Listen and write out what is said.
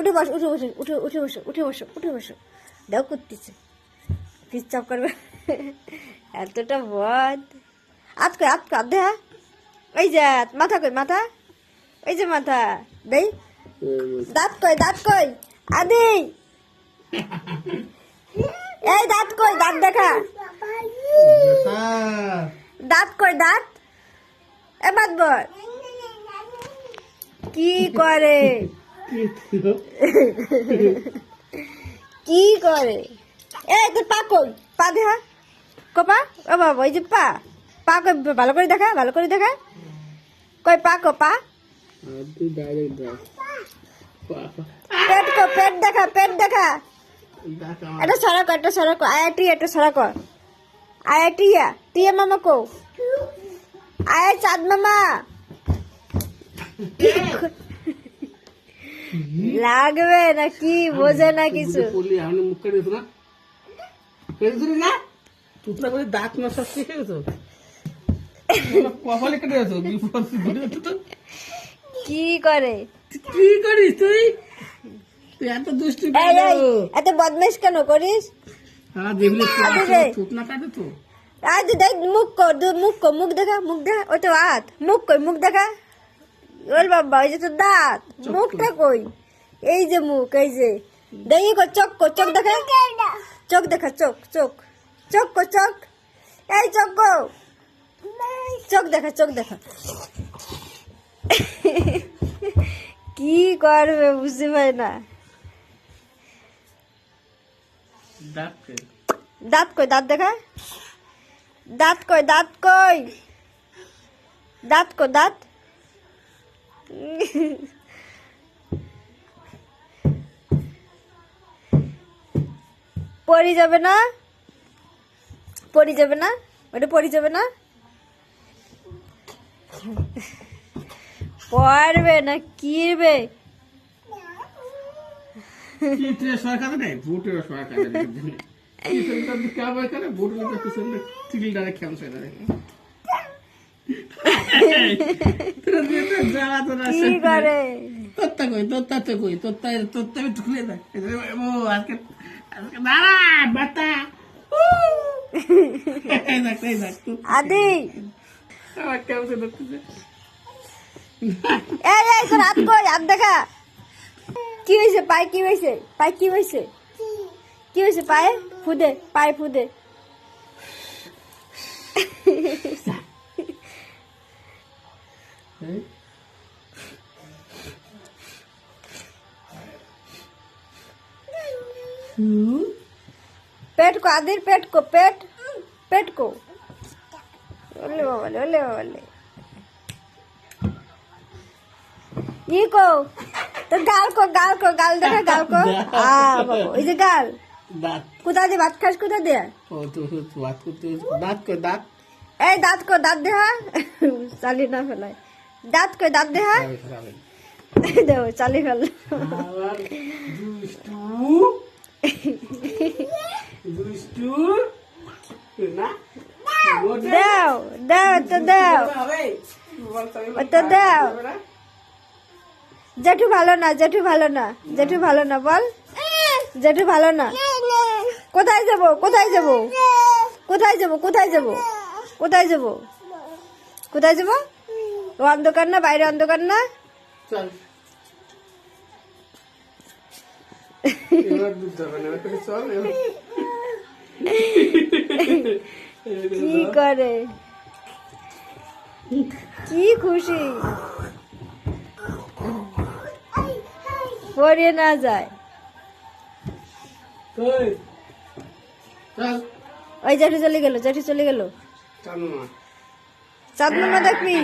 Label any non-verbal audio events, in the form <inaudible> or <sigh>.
উঠে বস, উঠে বসো, উঠে উঠে বসো উঠে বসো উঠে বসো। দেও করতেছে পিচ্চাপ করবে। এতটা বদ। আত কই, আত কর দেহা এই যে, মাথা কই, মাথা? ওই যে মাথা। দেই। দাঁত কই দাঁত কই? আদি। এই দাঁত কই, দাঁত দেখা। দাঁত কই, দাঁত? এ বাদ বল। কি করে? <laughs> কি করে? এই তোর পা কই? পা দেখা কপা ও বাবা ওই যে পা। পা কই? ভালো করে দেখা ভালো করে দেখা। কই পা কো পা? পেট কো পেট দেখা পেট দেখা। এটা সড়ক এটা সড়ক আয়াটি এটা সড়ক আয়াটি টিয়া মামা কো আয়া চাঁদ মামা। <laughs> লাগবে নাকি? বোঝে না কিছু। আমি মুখ কেটে না কেটে না? টুকরা করে দাঁত না সব শিখে গেছো কপালে কেটে গেছো কি করে? কি করিস তুই? এত দুষ্টি এত বদমাইশ কেন করিস? হ্যাঁ দেখলি আরে রে। থুত কাটে তো? আজ দেখ মুখ কর মুখ কর মুখ দেখা মুখ দেখা ওই তো হাত মুখ কই মুখ দেখা। ওর বাবা ওই যে তো দাঁত মুখটা কই? এই যে মুখ এই যে। দেখি কর চোখ কর চোখ দেখা। চোখ দেখা চোখ চোখ। চোখ কর চোখ। এই চোখ কো চোখ দেখা চোখ দেখা। কি করবে বুঝতে পারি না। দাঁত কে? দাঁত কই দাঁত দেখা? দাঁত কই দাঁত কই? দাঁত কই দাঁত? পড়ি যাবে না পড়ি যাবে না ওটা পড়ি যাবে না পড়বে না কিরবে সরকার কি করে? তোত্তা কই তোত্তা তো কই তোত্তা তোত্তা ও আজকে আজকে দাঁড়া বাতা দেখ আদি। এই এই হাত কই? হাত কি হয়েছে? পায়ে কি হয়েছে? পায়ে কি হয়েছে? কি হয়েছে? পায়ে? ফুদে পায়ে ফুদে। पेट को आदिर पेट को पेट पेट को। ओले ओले ओले ओले ये को तो गाल को गाल को गाल दे गाल को। हाँ बाबू इधर गाल। दांत। कुदा दे बात खास कुदा दे ओ तो तू बात को दांत को दांत। ए दांत को दांत दे <laughs> साली ना फैलाए। দাঁত কই দাঁত দেহা খারাপ খারাপ দেও, চালি ফেল। আবার দুষ্টু দুষ্টু না দেও দেও, তো দেও। তো দেও। জেঠু ভালো না, জেঠু ভালো না, জেঠু ভালো না, বল। জেঠু ভালো না। কোথায় যাব কোথায় যাব? কোথায় যাব কোথায় যাব? কোথায় যাব? কোথায় যাব? অন্ধকার না বাইরে অন্ধকার না? কি করে? কি খুশি? পড়িয়ে না যায়। ওই জেঠু চলে গেল জেঠু চলে গেল। না। চাঁদ মামা দেখবি